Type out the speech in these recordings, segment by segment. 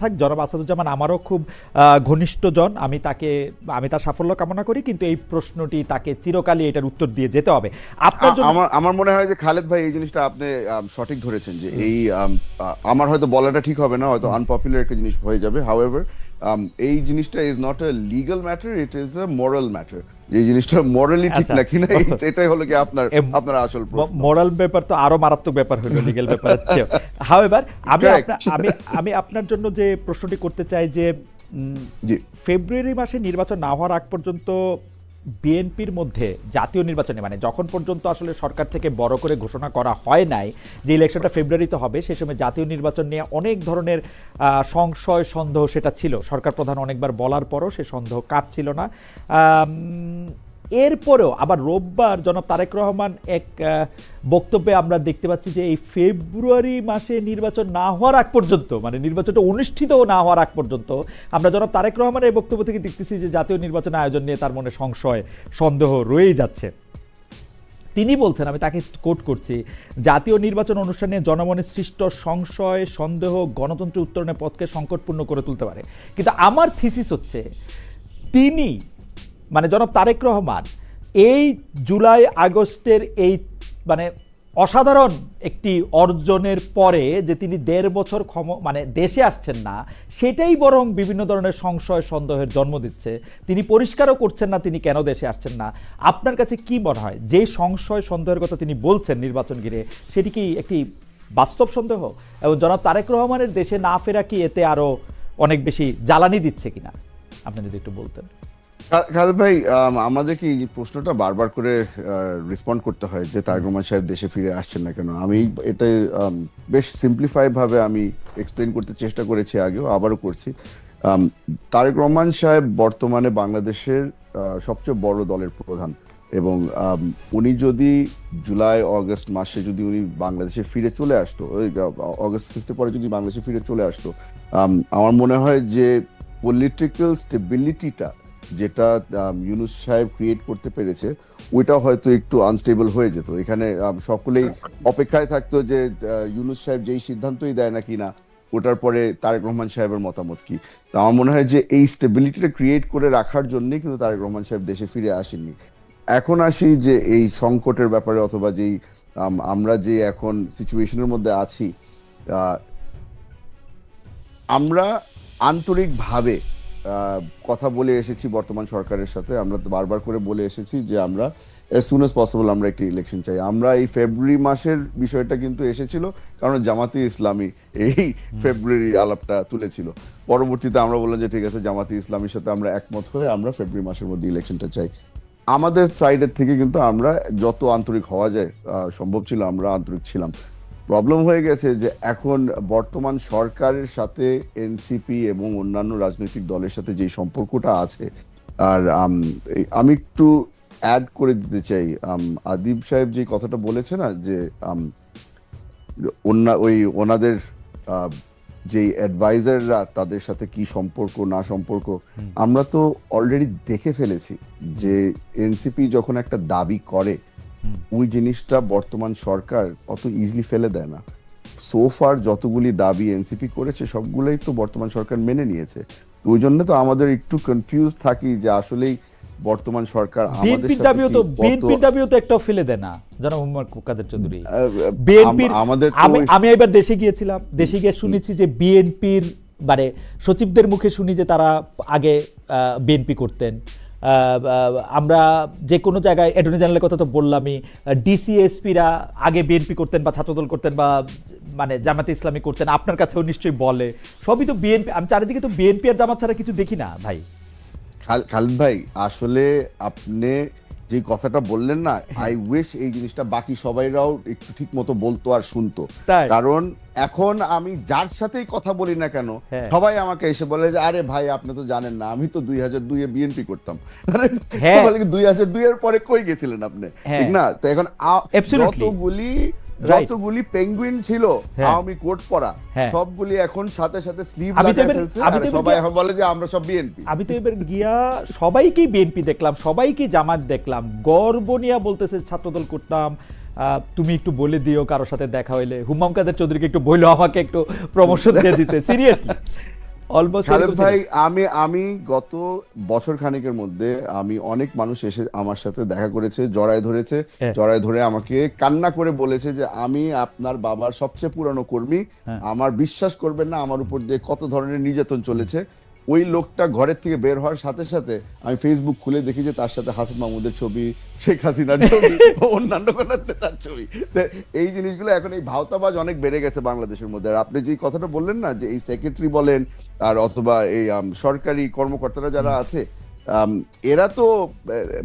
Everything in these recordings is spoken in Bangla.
থাক জনাব আসাদুজ্জামান আমারও খুব ঘনিষ্ঠজন। আমি তাকে আমি তার সাফল্য কামনা করি কিন্তু এই প্রশ্নটি তাকে চিরকালই এটার উত্তর দিয়ে যেতে হবে। আপনার আমার আমার মনে হয় যে খালেদ ভাই এই জিনিসটা আপনি সঠিক ধরেছেন যে এই আমার হয়তো বলাটা ঠিক হবে না হয়তো আনপপুলার একটা জিনিস হয়ে যাবে। হাউএভার এই জিনিসটা is not a legal matter it is a moral matter এই জিনিসটা মরালি ঠিক আচ্ছা। নাকি না এটাই হলো কি আপনার আপনার আসল প্রশ্ন। মরাল ব্যাপার তো আরও মারাত্মক ব্যাপার হলো লিগ্যাল ব্যাপার হচ্ছে হাউএভার আমি আমি আমি আপনার জন্য যে প্রশ্নটি করতে চাই যে ফেব্রুয়ারি মাসে নির্বাচন না হওয়ার আগ পর্যন্ত বিএনপির মধ্যে জাতীয় নির্বাচনে মানে যখন পর্যন্ত আসলে সরকার থেকে বড় করে ঘোষণা করা হয় নাই যে ইলেকশনটা ফেব্রুয়ারিতে হবে সেই সময় জাতীয় নির্বাচন নিয়ে অনেক ধরনের সংশয়, সন্দেহ সেটা ছিল। সরকার প্রধান অনেকবার বলার পরও সে সন্দেহ কাটছিল না। এরপরেও আবার রোববার জনাব তারেক রহমান এক বক্তব্যে আমরা দেখতে পাচ্ছি যে এই ফেব্রুয়ারি মাসে নির্বাচন না হওয়ার আগ পর্যন্ত মানে নির্বাচনটা অনুষ্ঠিত না হওয়ার আগ পর্যন্ত, আমরা জনাব তারেক রহমানের এই বক্তব্য থেকে দেখতেছি যে জাতীয় নির্বাচন আয়োজন নিয়ে তার মনে সংশয়, সন্দেহ রয়েই যাচ্ছে। তিনি বলছেন, আমি তাকে কোট করছি, জাতীয় নির্বাচন অনুষ্ঠানে জনমনে সৃষ্ট সংশয়, সন্দেহ গণতন্ত্রের উত্তরণের পথকে সংকটপূর্ণ করে তুলতে পারে। কিন্তু আমার থিসিস হচ্ছে, তিনি মানে জনাব তারেক রহমান, এই জুলাই আগস্টের এই মানে অসাধারণ একটি অর্জনের পরে যে তিনি দেড় বছর ক্ষম মানে দেশে আসছেন না, সেটাই বরং বিভিন্ন ধরনের সংশয়, সন্দেহের জন্ম দিচ্ছে। তিনি পরিষ্কারও করছেন না, তিনি কেন দেশে আসছেন না। আপনার কাছে কি মনে হয়? যে সংশয়, সন্দেহের কথা তিনি বলছেন নির্বাচন ঘিরে, সেটি কি একটি বাস্তব সন্দেহ? এবং জনাব তারেক রহমানের দেশে না ফেরা কি এতে আরও অনেক বেশি জ্বালানি দিচ্ছে কিনা? আপনি যদি একটু বলতেন। খালেদ ভাই আম, আমাদের কি প্রশ্নটা বারবার করে রেসপন্ড করতে হয় যে তারেক রহমান সাহেব দেশে ফিরে আসছেন না কেন? আমি এটা বেশ সিম্পলিফাই ভাবে আমি এক্সপ্লেন করতে চেষ্টা করেছি আগেও আবারও করছি। তারেক রহমান সাহেব বর্তমানে বাংলাদেশের সবচেয়ে বড় দলের প্রধান এবং উনি যদি জুলাই অগস্ট মাসে যদি উনি বাংলাদেশে ফিরে চলে আসতো অগস্ট ফিফথের পরে যদি বাংলাদেশে ফিরে চলে আসতো আমার মনে হয় যে পলিটিক্যাল স্টেবিলিটিটা যেটা ইউনুস সাহেব ক্রিয়েট করতে পেরেছে ওইটা হয়তো একটু আনস্টেবল হয়ে যেত। এখানে সকলেই অপেক্ষায় থাকতো যে ইউনুস সাহেব যেই সিদ্ধান্তই দেয় নাকি না ওটার পরে তারেক রহমান সাহেবের মতামত কি? আমার মনে হয় যে এই স্টেবিলিটিটা ক্রিয়েট করে রাখার জন্যই কিন্তু তারেক রহমান সাহেব দেশে ফিরে আসেননি। এখন আসি যে এই সংকটের ব্যাপারে অথবা যেই আমরা যে এখন সিচুয়েশনের মধ্যে আছি আমরা আন্তরিকভাবে কথা বলে এসেছি বর্তমান সরকারের সাথে। আমরা বারবার করে বলে এসেছি যে আমরা এস সুন এস পসিবল আমরা একটি ইলেকশন চাই। আমরা এই ফেব্রুয়ারি মাসের বিষয়টা কিন্তু এসেছিল, কারণ জামাতি ইসলামী এই ফেব্রুয়ারি আলাপটা তুলেছিল। পরবর্তীতে আমরা বললাম যে ঠিক আছে, জামাতি ইসলামীর সাথে আমরা একমত হয়ে আমরা ফেব্রুয়ারি মাসের মধ্যে ইলেকশনটা চাই। আমাদের সাইডের থেকে কিন্তু আমরা যত আন্তরিক হওয়া যায় সম্ভব ছিল আমরা আন্তরিক ছিলাম। প্রবলেম হয়ে গেছে যে এখন বর্তমান সরকারের সাথে এনসিপি এবং অন্যান্য রাজনৈতিক দলের সাথে যে সম্পর্কটা আছে আর আমি একটু অ্যাড করে দিতে চাই আম, আদিব সাহেব যে কথাটা বলেছে না যে ওই ওনাদের যেই অ্যাডভাইজাররা তাদের সাথে কি সম্পর্ক না সম্পর্ক আমরা তো অলরেডি দেখে ফেলেছি যে এনসিপি যখন একটা দাবি করে। ওই জিনিসটা বর্তমান সরকার অত ইজিলি ফেলে দেয় না। সোফার যতগুলি দাবি এনসিপি করেছে সবগুলোই তো বর্তমান সরকার মেনে নিয়েছে। তো ওই জন্য তো আমাদের একটু কনফিউজ থাকি যে আসলেই বর্তমান সরকার আমাদের দাবিও তো বিএনপির দাবিও তো একটাও ফেলে দেয় না জনাব মোহাম্মদ কাদের চৌধুরী। বিএনপির আমাদের আমি আমি এবার দেশে গিয়েছিলাম দেশে গিয়ে শুনেছি যে বিএনপির মানে সচিবদের মুখে শুনি যে তারা আগে বিএনপি করতেন। আমরা যে কোনো জায়গায় অ্যাটর্নি জেনারেলের কথা তো বললামই ডিসিএসপিরা আগে বিএনপি করতেন বা ছাত্রদল করতেন বা মানে জামাতে ইসলামী করতেন, আপনার কাছেও নিশ্চয়ই বলে। সবই তো বিএনপি আমি চারিদিকে তো বিএনপি আর জামাত ছাড়া কিছু দেখি না, ভাই। খাল- খালিদ ভাই, আসলে আপনি যে কথাটা বললেন না আই উইশ এই জিনিসটা বাকি সবাইরাও একটু ঠিক মতো বলতো আর শুনতো কারণ এখন আমি যার সাথেই কথা বলি না কেন হ্যাঁ। সবাই আমাকে এসে বলে যে আরে ভাই আপনি তো জানেন না আমি তো দুই হাজার দুইয়ে বিএনপি করতাম দুই হাজার দুই এর পরে কই গেছিলেন আপনি হ্যাঁ। ঠিক না তো এখন যতগুলি. যতগুলি পেঙ্গুইন ছিল হ্যাঁ। আওয়ামী কোট পরা হ্যাঁ। সবগুলি এখন সাথে সাথে স্লিভ লাগিয়ে ফেলছে আর সবাই এখন বলে যে আমরা সব বিএনপি আমি তো এবার গিয়া সবাইকে বিএনপি দেখলাম সবাইকে জামাত দেখলাম গর্ব নিয়ে বলতেছে ছাত্রদল করতাম আহ, তুমি একটু বলে দিও কারোর সাথে দেখা হইলে। হুমাম কাদের চৌধুরীকে একটু বইলো আমাকে একটু প্রমোশন দিয়ে দিতে। সিরিয়াসলি অলমোস্ট ভাই আমি আমি গত বছর খানেকের মধ্যে আমি অনেক মানুষ এসে আমার সাথে দেখা করেছে জড়ায় ধরেছে হ্যাঁ। জড়ায় ধরে আমাকে কান্না করে বলেছে যে আমি আপনার বাবার সবচেয়ে পুরানো কর্মী হ্যাঁ। আমার বিশ্বাস করবেন না আমার উপর দিয়ে কত ধরনের নির্যাতন চলেছে ওই লোকটা ঘরের থেকে বের হওয়ার সাথে সাথে আমি ফেসবুক খুলে দেখি যে তার সাথে হাসান মাহমুদের ছবি, শেখ হাসিনার ছবি, অন্যান্য তার ছবি। এই জিনিসগুলো এখন এই ভাওতাবাজ অনেক বেড়ে গেছে বাংলাদেশের মধ্যে। আর আপনি যে কথাটা বললেন না যে এই সেক্রেটারি বলেন, আর অথবা এই সরকারি কর্মকর্তারা যারা আছে এরা তো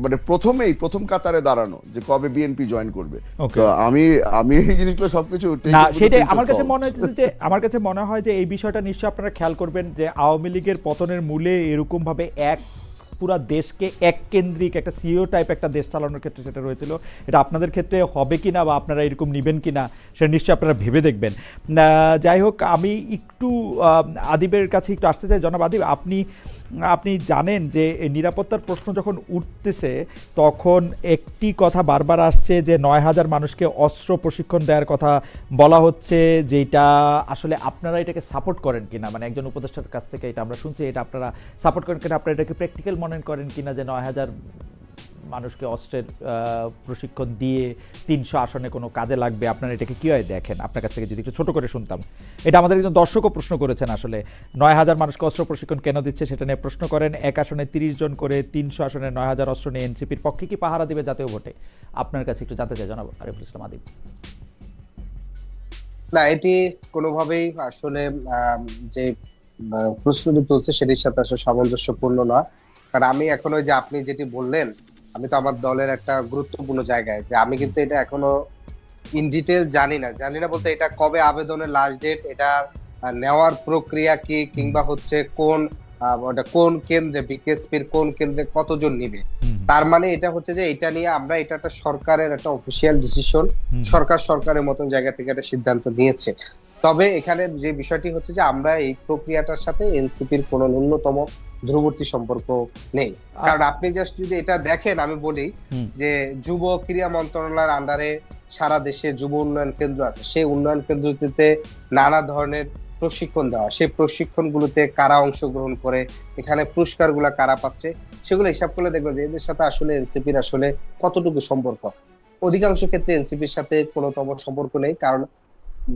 মানে প্রথমেই প্রথম কাতারে দাঁড়ানো যে কবে বিএনপি জয়েন করবে. তো আমি আমি এই জিনিসগুলো সবকিছু না সেটাই আমার কাছে মনে হচ্ছে যে আমার কাছে মনে হয় যে এই বিষয়টা নিশ্চয়ই আপনারা খেয়াল করবেন যে আওয়ামী লীগের পতনের মূলে এরকম ভাবে এক পুরা দেশকে এক কেন্দ্রিক একটা সিও টাইপ একটা দেশ চালানোর ক্ষেত্রে সেটা রয়েছিল। এটা আপনাদের ক্ষেত্রে হবে কিনা বা আপনারা এরকম নেবেন কিনা সেটা নিশ্চয়ই আপনারা ভেবে দেখবেন। যাই হোক আমি একটু আদিবের কাছে একটু আসতে চাই। জনাব আদিব আপনি আপনি জানেন যে নিরাপত্তার প্রশ্ন যখন উঠতেছে, তখন একটি কথা বারবার আসছে যে নয় হাজার মানুষকে অস্ত্র প্রশিক্ষণ দেওয়ার কথা বলা হচ্ছে, যেটা আসলে আপনারা এটাকে সাপোর্ট করেন কিনা? মানে একজন উপদেষ্টার কাছ থেকে এটা আমরা শুনছি, এটা আপনারা সাপোর্ট করেন কিনা? আপনারা এটাকে প্র্যাকটিক্যাল মনে করেন কিনা যে নয় হাজার মানুষকে অস্ত্রের প্রশিক্ষণ দিয়ে তিনশো আসনে কোনো কাজে লাগবে, আপনারা এটাকে কীভাবে দেখেন? আপনার কাছ থেকে যদি একটু ছোট করে শুনতাম। এটা আমাদের একজন দর্শকও প্রশ্ন করেছেন আসলে, নয় হাজার মানুষকে অস্ত্র প্রশিক্ষণ কেন দিচ্ছে সেটা নিয়ে প্রশ্ন করেন, এক আসনে তিরিশ জন করে তিনশো আসনে নয় হাজার অস্ত্র নিয়ে এনসিপির পক্ষে কি পাহারা দিবে জাতীয় ভোটে? আপনার কাছে একটু জানতে চাই জানাব আরিফুল ইসলাম আদিব। না, এটি কোনোভাবেই আসলে যে প্রস্তুতি তুলছে সেটির সাথে আসলে সামঞ্জস্যপূর্ণ না কারণ আমি এখন ওই যে আপনি যেটি বললেন আমি তো আমার দলের একটা গুরুত্বপূর্ণ জায়গায় যে আমি কিন্তু এটা এখনও ইন ডিটেল জানি না। জানি না বলতে এটা কবে আবেদনের লাস্ট ডেট এটা নেওয়ার প্রক্রিয়া কি কিংবা হচ্ছে কোন ওটা কোন কেন্দ্রে বিকেএসপির কোন কেন্দ্রে কতজন নিবে? তার মানে এটা হচ্ছে যে এটা নিয়ে আমরা এটা একটা সরকারের একটা অফিসিয়াল ডিসিশন সরকার সরকারের মতন জায়গা থেকে একটা সিদ্ধান্ত নিয়েছে। তবে এখানে যে বিষয়টি হচ্ছে যে আমরা এই প্রক্রিয়াটার সাথে এনসিপির কোনো ন্যূনতম ধ্রুবর্তী সম্পর্ক নেই। কারণ আপনি জাস্ট যদি এটা দেখেন আমি বলি যে যুব ক্রীড়া মন্ত্রণালয়ের আন্ডারে সারা দেশে যুব উন্নয়ন কেন্দ্র আছে। সেই উন্নয়ন কেন্দ্রটিতে নানা ধরনের প্রশিক্ষণ দেওয়া সেই প্রশিক্ষণগুলোতে কারা অংশগ্রহণ করে এখানে পুরস্কারগুলো কারা পাচ্ছে সেগুলো হিসাব করলে দেখবেন যে এদের সাথে আসলে এনসিপির আসলে কতটুকু সম্পর্ক। অধিকাংশ ক্ষেত্রে এনসিপির সাথে কোনোতম সম্পর্ক নেই কারণ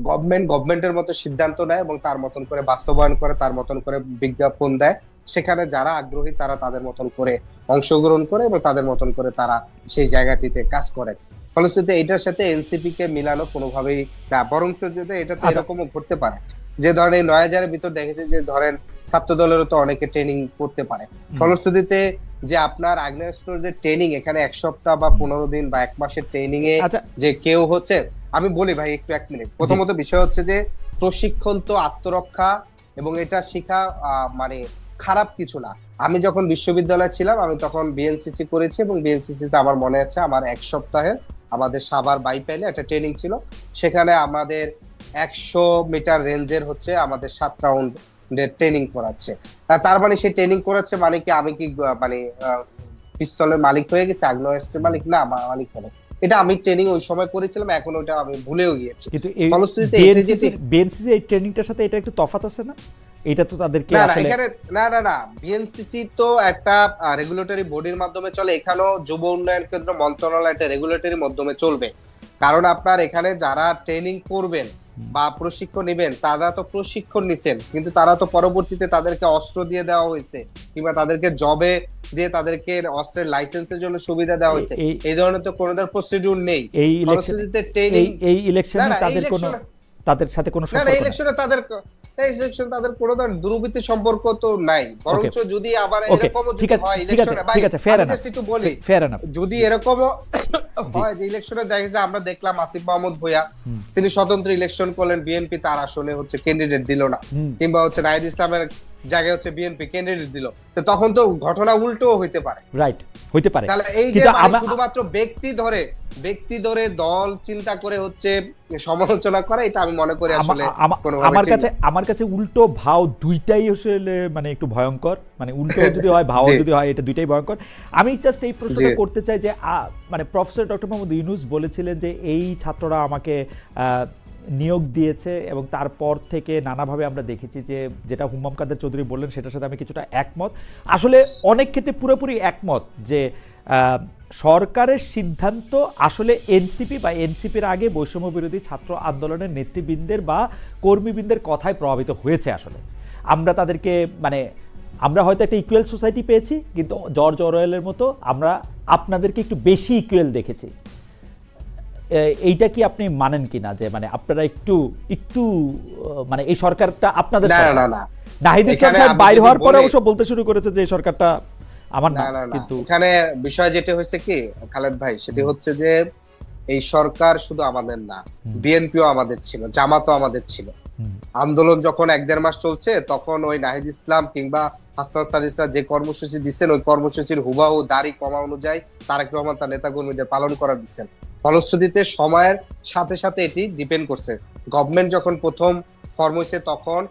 গভর্নমেন্ট গভর্নমেন্টের মতো সিদ্ধান্ত নেয় এবং তার মতন করে বাস্তবায়ন করে তার মতন করে বিজ্ঞাপন দেয়। সেখানে যারা আগ্রহী তারা তাদের মতন করে অংশগ্রহণ করে এবং তাদের মতন করে তারা সেই জায়গাটিতে কাজ করে। ফলশ্রুতিতে এটার সাথে এনসিপি কে মিলানো কোনোভাবেই না বরঞ্চ যদি এটা তো আচ্ছা। এরকমও ঘটতে পারে। যে ধরেন এই নয় হাজারের ভিতর দেখেছে যে ধরেন ছাত্র দলেরও তো অনেকে ট্রেনিং করতে পারে। ফলশ্রুতিতে যে আপনার আগ্নেয়াস্ত্র যে ট্রেনিং এখানে এক সপ্তাহ বা পনেরো দিন বা এক মাসের ট্রেনিং এ আচ্ছা। যে কেউ হচ্ছে আমি বলি ভাই একটু এক মিনিট প্রথমত বিষয় হচ্ছে যে প্রশিক্ষণ তো আত্মরক্ষা এবং এটা শিখা আহ, মানে খারাপ কিছু না। আমি যখন বিশ্ববিদ্যালয়ে ছিলাম আমি তখন বিএনসিসি করেছি এবং বিএনসিসি তে আমার মনে আছে আমার এক সপ্তাহের আমাদের সাভার বাইপাইলে একটা ট্রেনিং ছিল। সেখানে আমাদের একশো মিটার রেঞ্জের হচ্ছে আমাদের সাত রাউন্ড ট্রেনিং করাচ্ছে। তার মানে সেই ট্রেনিং করাচ্ছে মানে কি আমি কি মানে পিস্তলের মালিক হয়ে গেছে আগ্নেয়াস্ত্রের মালিক? না আমার মালিক হলো এটা আমি ট্রেনিং ওই সময় করেছিলাম এখন ওটা আমি ভুলেও গিয়েছি। কিন্তু এই ফলশ্রুতিতে এই ট্রেনিংটার সাথে এটা একটু তফাৎ আছে না? এটা তো তাদেরকে না এখানে না না না বিএনসিসি তো একটা রেগুলেটরি বডির মাধ্যমে চলে। এখানেও যুব উন্নয়ন কেন্দ্র মন্ত্রণালয় একটা রেগুলেটরি মাধ্যমে চলবে। কারণ আপনার এখানে যারা ট্রেনিং করবেন বা প্রশিক্ষণ নেবেন তারা তো প্রশিক্ষণ নিছেন কিন্তু তারা তো পরবর্তীতে তাদেরকে অস্ত্র দিয়ে দেওয়া হয়েছে কিংবা তাদেরকে জবে দিয়ে তাদেরকে অস্ত্রের লাইসেন্সের জন্য সুবিধা দেওয়া হয়েছে। এই- ধরনের তো কোনো প্রসিডিউর নেই। এই ইলেকশনে তাদের কোনো তাদের সাথে কোনো না ইলেকশনে তাদের ইলেকশন তাদের কোনো ধরনের দুর্বৃত্তি সম্পর্ক তো নাই। বরঞ্চ যদি আবার ওকে এরকমও ঠিক আছে ঠিক আছে ইলেকশনে ঠিক আছে ফেয়ার এনাফ একটু বলি ফেয়ার এনাফ যদি এরকমও হয় যে ইলেকশনে দেখা যায় আমরা দেখলাম আসিফ মাহমুদ ভুয়া তিনি স্বতন্ত্র ইলেকশন করলেন বিএনপি তার আসলে হচ্ছে ক্যান্ডিডেট দিল না। কিংবা হচ্ছে নাহিদ ইসলামের জায়গায় হচ্ছে বিএনপি ক্যান্ডিডেট দিল। তো তখন তো ঘটনা উল্টো হইতে পারে। রাইট হইতে পারে। তাহলে এই যে মানে শুধুমাত্র ব্যক্তি ধরে ব্যক্তি ধরে দল চিন্তা করে হচ্ছে সমালোচনা করা এটা আমি মনে করি আসলে আমার কাছে আমার কাছে উল্টো ভাও দুইটাই আসলে মানে একটু ভয়ঙ্কর। মানে উল্টো যদি হয় ভাও যদি হয় এটা দুইটাই ভয়ঙ্কর। আমি জাস্ট এই প্রশ্নটা করতে চাই যে মানে প্রফেসর ডক্টর মোহাম্মদ ইউনুস বলেছিলেন যে এই ছাত্ররা আমাকে আহ, নিয়োগ দিয়েছে এবং তারপর থেকে নানাভাবে আমরা দেখেছি যে যেটা হুম্মাম কাদের চৌধুরী বললেন, সেটার সাথে আমি কিছুটা একমত। আসলে অনেক ক্ষেত্রে পুরোপুরি একমত যে সরকারের সিদ্ধান্ত আসলে এনসিপি বা এনসিপির আগে বৈষম্য বিরোধী ছাত্র আন্দোলনের নেতৃবৃন্দের বা কর্মীবৃন্দের কথায় প্রভাবিত হয়েছে আসলে। আমরা তাদেরকে মানে আমরা হয়তো একটা ইকুয়াল সোসাইটি পেয়েছি, কিন্তু জর্জ অরওয়েলের মতো আমরা আপনাদেরকে একটু বেশি ইকুয়াল দেখেছি। এইটা কি আপনি মানেন কিনা? যে মানে আপনারা একটু একটু মানে এই সরকারটা আপনাদের না না না। নাহিদ ইসলাম সাহেব বাইর হওয়ার পরে অবশ্য বলতে শুরু করেছে যে এই সরকারটা আমার না না না না। কিন্তু এখানে বিষয় যেটা হয়েছে কি খালেদ ভাই সেটি হচ্ছে যে এই সরকার শুধু আমাদের না বিএনপিও আমাদের ছিল জামাতও আমাদের ছিল। আন্দোলন যখন এক দেড় মাস চলছে তখন ওই নাহিদ ইসলাম কিংবা হাসান সারিসরা যে কর্মসূচি দিচ্ছেন ওই কর্মসূচির হুবাহু দাড়ি কমা অনুযায়ী তারেক রহমান তার নেতা কর্মীদের পালন করার দিচ্ছেন ফলশ্রুতিতে সময়ের সাথে সাথে এটি ডিপেন্ড করছে। গভর্নমেন্ট যখন প্রথম ফর্ম হয়েছে, তখন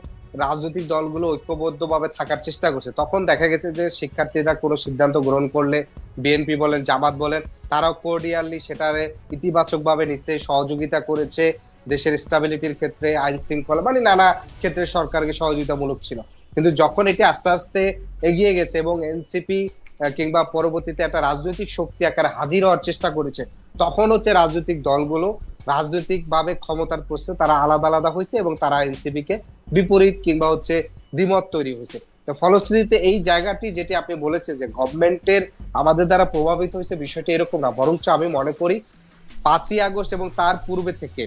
রাজনৈতিক দলগুলো ঐক্যবদ্ধভাবে থাকার চেষ্টা করছে। তখন দেখা গেছে যে শিক্ষার্থীরা কোনো সিদ্ধান্ত গ্রহণ করলে বিএনপি বলেন, জামাত বলেন, তারাও কোর্ডিয়ালি সেটারে ইতিবাচকভাবে নিচ্ছে সহযোগিতা করেছে দেশের স্টাবিলিটির ক্ষেত্রে, আইন শৃঙ্খলা মানে নানা ক্ষেত্রে সরকারকে সহযোগিতামূলক ছিল। কিন্তু যখন এটি আস্তে আস্তে এগিয়ে গেছে এবং এনসিপি কিংবা পরবর্তীতে একটা রাজনৈতিক শক্তি আকারে হাজির হওয়ার চেষ্টা করেছে, তখন হচ্ছে রাজনৈতিক দলগুলো রাজনৈতিক ভাবে ক্ষমতার প্রশ্নে তারা আলাদা আলাদা হয়েছে এবং তারা এনসিপি কে বিপরীত কিংবা হচ্ছে দ্বিমত তৈরি হয়েছে। তো ফলশ্রুতিতে এই জায়গাটি যেটি আপনি বলেছেন যে গভর্নমেন্টের আমাদের দ্বারা প্রভাবিত হয়েছে বিষয়টি এরকম না, বরঞ্চ আমি মনে করি পাঁচই আগস্ট এবং তার পূর্বে থেকে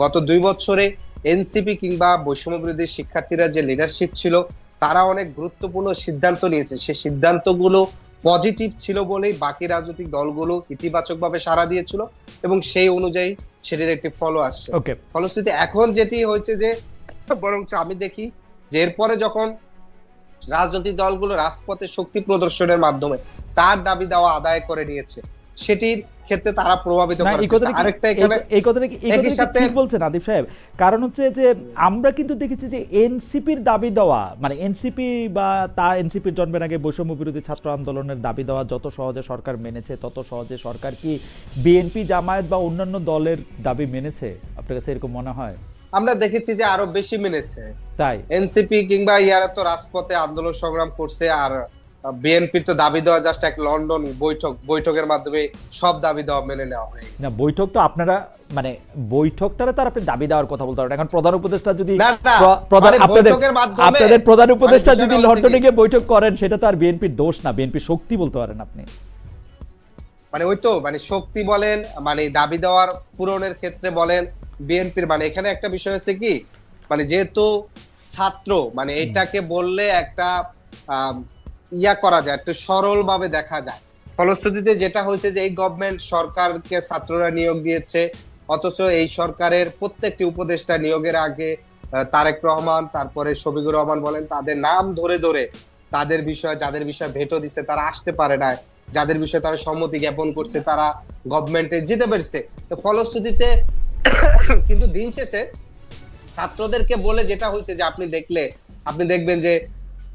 গত দুই বছরে এনসিপি কিংবা বৈষম্য বিরোধী শিক্ষার্থীরা যে লিডারশিপ ছিল, তারা অনেক গুরুত্বপূর্ণ সিদ্ধান্ত নিয়েছে। সেই সিদ্ধান্তগুলো পজিটিভ ছিল বলেই বাকি রাজনৈতিক দলগুলো ইতিবাচকভাবে সাড়া দিয়েছিল এবং সেই অনুযায়ী সেটির একটি ফলো আসছে। ফলশ্রুতি এখন যেটি হয়েছে যে বরঞ্চ আমি দেখি যে এরপরে যখন রাজনৈতিক দলগুলো রাজপথে শক্তি প্রদর্শনের মাধ্যমে তার দাবি দেওয়া আদায় করে নিয়েছে সেটির ক্ষেত্রে তারা প্রভাবিত আরেকটা এখানে এই- কথাটা কি একই সাথে- ঠিক বলছেন আদিব সাহেব? কারণ হচ্ছে যে আমরা কিন্তু দেখেছি যে এনসিপির দাবি দেওয়া মানে এনসিপি বা তা এনসিপির জন্মের আগে বৈষম্য বিরোধী ছাত্র আন্দোলনের দাবি দেওয়া যত সহজে সরকার মেনেছে তত সহজে সরকার কি বিএনপি জামায়াত বা অন্যান্য দলের দাবি মেনেছে? আপনার কাছে এরকম মনে হয়? আমরা দেখেছি যে আরও বেশি মেনেছে। তাই? এনসিপি কিংবা ইয়ারা তো রাজপথে আন্দোলন সংগ্রাম করছে আর বিএনপির তো দাবি দেওয়া জাস্ট এক লন্ডন বৈঠক বৈঠকের মাধ্যমে সব দাবি দেওয়া মেনে নেওয়া হয়ে না বৈঠক তো আপনারা মানে বৈঠকটারে তো আর আপনি দাবি দেওয়ার কথা বলতে পারেন। এখন প্রধান উপদেষ্টা যদি প্রধান মানে আপনাদের আপনাদের প্রধান উপদেষ্টা মানে যদি লন্ডনে গিয়ে বৈঠক করেন সেটা তো আর বিএনপির দোষ না বিএনপির শক্তি বলতে পারেন আপনি। মানে ওই তো মানে শক্তি বলেন মানে দাবি দেওয়ার পূরণের ক্ষেত্রে বলেন বিএনপির মানে এখানে একটা বিষয় হচ্ছে কি? মানে যেহেতু ছাত্র মানে এটাকে বললে একটা ইয়া করা যায়, একটু সরল ভাবে দেখা যায়। ফলশ্রুতিতে যেটা হয়েছে যে এই গভর্নমেন্ট সরকারকে ছাত্ররা নিয়োগ দিয়েছে, অথচ এই সরকারের প্রত্যেকটি উপদেষ্টা নিয়োগের আগে তারেক রহমান, তারপরে শফিকুর রহমান বলেন, তাদের নাম ধরে ধরে তাদের বিষয়ে, যাদের বিষয়ে ভেটো দিছে, তারা আসতে পারে না যাদের বিষয়ে তারা সম্মতি জ্ঞাপন করছে, তারা গভর্নমেন্টে যেতে পেরেছে। তো ফলশ্রুতিতে কিন্তু দিন শেষে ছাত্রদেরকে বলে যেটা হয়েছে যে আপনি দেখলে, আপনি দেখবেন যে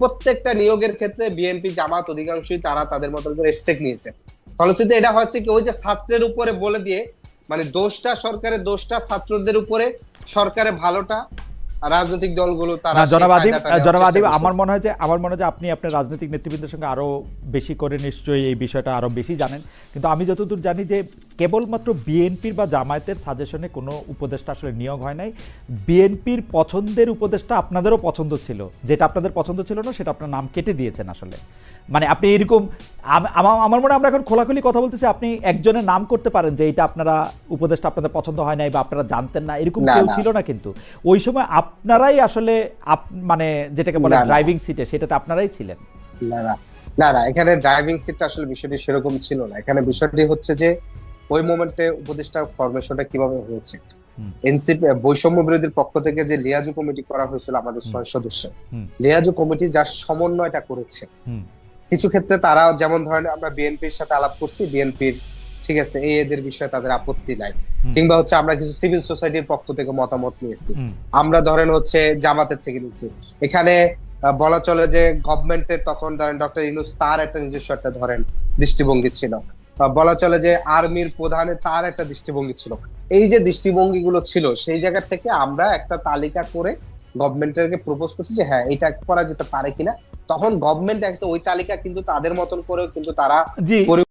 প্রত্যেকটা নিয়োগের ক্ষেত্রে বিএনপি জামাত অধিকাংশই তারা তাদের মতন করে স্টেক নিয়েছে। ফলশ্রুতিতে এটা হচ্ছে কি, ওই যে ছাত্রের উপরে বলে দিয়ে মানে দোষটা সরকারের দোষটা ছাত্রদের উপরে, সরকারের ভালোটা রাজনৈতিক দলগুলো তারা না সেই জনাব আদিব ফায়দাটা নেওয়ার জনাব চেষ্টা আদিব করছে। আমার মনে হয় যে আমার মনে হয় যে আপনি আপনার রাজনৈতিক নেতৃবৃন্দের সঙ্গে আরও বেশি করে নিশ্চয়ই এই বিষয়টা আরও বেশি জানেন। কিন্তু আমি যতদূর জানি যে কেবলমাত্র বিএনপির বা জামায়াতের সাজেশনে কোনো উপদেষ্টা আসলে নিয়োগ হয় নাই। বিএনপির পছন্দের উপদেষ্টা আপনাদেরও পছন্দ ছিল। যেটা আপনাদের পছন্দ ছিল না সেটা আপনার নাম কেটে দিয়েছেন আসলে। মানে আপনি এরকম আমার মনে আমরা এখন খোলাখুলি কথা বলতেছি আপনি একজনের নাম করতে পারেন যে এটা আপনারা উপদেশটা আপনাদের পছন্দ হয় নাই বা আপনারা জানতেন না এরকম কেউ ছিল না কিন্তু। ওই সময় আপনারাই আসলে মানে যেটাকে বলে। ড্রাইভিং সিটে সেটাতে আপনারাই ছিলেন? না না। না না এখানে ড্রাইভিং সিটটা আসলে বিষয়টি সেরকম ছিল না। এখানে বিষয়টি হচ্ছে যে ওই মোমেন্টে উপদেষ্টা ফরমেশনটা কীভাবে হয়েছে? এনসিপি বৈষম্য বিরোধীর পক্ষ থেকে যে লিয়াজু কমিটি করা হয়েছিল আমাদের ছয় সদস্য। লিয়াজু কমিটি যার সমন্বয়টা করেছে। কিছু ক্ষেত্রে তারা যেমন ধরেন আমরা বিএনপির সাথে আলাপ করছি বিএনপির ঠিক আছে এই এদের বিষয়ে তাদের আপত্তি নাই। কিংবা হচ্ছে আমরা কিছু সিভিল সোসাইটির পক্ষ থেকে মতামত নিয়েছি। আমরা ধরেন হচ্ছে জামাতের থেকে নিচ্ছি এখানে বলা চলে যে গভর্নমেন্টের তখন ধরেন ডক্টর ইনুস তার একটা নিজস্ব একটা ধরেন দৃষ্টিভঙ্গি ছিল। বলা চলে যে আর্মির প্রধানে তার একটা দৃষ্টিভঙ্গি ছিল। এই যে দৃষ্টিভঙ্গি গুলো ছিল সেই জায়গা থেকে আমরা একটা তালিকা করে গভর্নমেন্টেরকে প্রপোজ করছে যে হ্যাঁ এটা করা যেতে পারে কিনা। তখন গভর্নমেন্ট দেখছে ওই তালিকা কিন্তু তাদের মতন করেও কিন্তু তারা